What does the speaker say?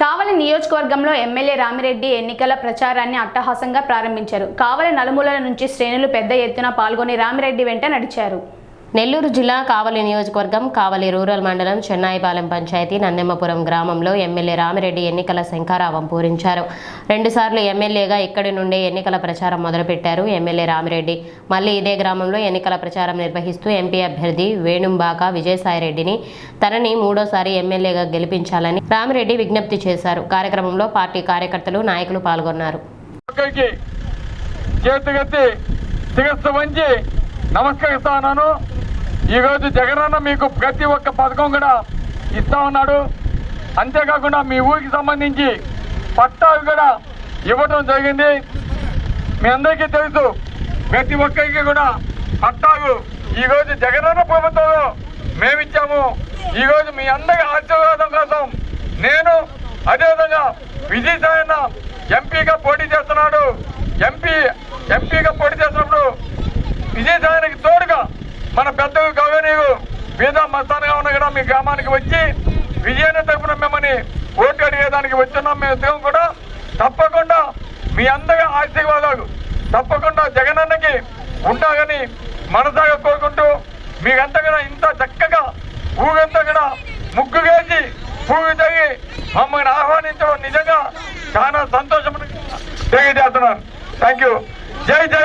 కావలి నియోజకవర్గంలో ఎమ్మెల్యే రామిరెడ్డి ఎన్నికల ప్రచారాన్ని అట్టహాసంగా ప్రారంభించారు. కావలి నలుమూలల నుంచి శ్రేణులు పెద్ద ఎత్తున పాల్గొని రామిరెడ్డి వెంట నడిచారు. నెల్లూరు జిల్లా కావలి నియోజకవర్గం కావలి రూరల్ మండలం చెన్నాయిపాలెం పంచాయతీ నన్నెమ్మపురం గ్రామంలో ఎమ్మెల్యే రామిరెడ్డి ఎన్నికల శంఖారావం పూరించారు. రెండుసార్లు ఎమ్మెల్యేగా ఇక్కడి నుండే ఎన్నికల ప్రచారం మొదలుపెట్టారు ఎమ్మెల్యే రామిరెడ్డి. మళ్ళీ ఇదే గ్రామంలో ఎన్నికల ప్రచారం నిర్వహిస్తూ ఎంపీ అభ్యర్థి వేణుంబాక విజయసాయిరెడ్డిని తనని మూడోసారి ఎమ్మెల్యేగా గెలిపించాలని రామిరెడ్డి విజ్ఞప్తి చేశారు. కార్యక్రమంలో పార్టీ కార్యకర్తలు నాయకులు పాల్గొన్నారు. నమస్కరిస్తా ఉన్నాను. ఈరోజు జగనన్న మీకు ప్రతి ఒక్క పథకం కూడా ఇస్తా ఉన్నాడు. అంతేకాకుండా మీ ఊరికి సంబంధించి పట్టాలు కూడా ఇవ్వడం జరిగింది. మీ అందరికీ తెలుసు ప్రతి ఒక్కరికి కూడా పట్టాలు ఈరోజు జగనన్న ప్రభుత్వంలో మేమిచ్చాము ఈరోజు మీ అందరి ఆశీర్వాదం కోసం నేను అదేవిధంగా విజయసాయన్న ఎంపీగా పోటీ చేస్తున్నాడు. ఎంపీ ఎంపీగా పోటీ చేసినప్పుడు విజయసాయానికి తోడుగా మన పెద్ద గౌరవనీయులు పేద మస్తానుగా ఉన్న కూడా మీ గ్రామానికి వచ్చి విజయాన్ని తరఫున మిమ్మల్ని ఓటు అడిగేదానికి వచ్చున్నాం. మేము ఇద్దరం కూడా తప్పకుండా మీ అందరి ఆశీర్వాదాలు తప్పకుండా జగనన్నకి ఉండాలని మనసాగా కోరుకుంటూ మీరంతా కూడా ఇంత చక్కగా ఊరంతా కూడా ముగ్గు వేసి పూజ తగ్గి మమ్మల్ని ఆహ్వానించడం నిజంగా చాలా సంతోషం. తెలియజేస్తున్నాను. థ్యాంక్ యూ జై జై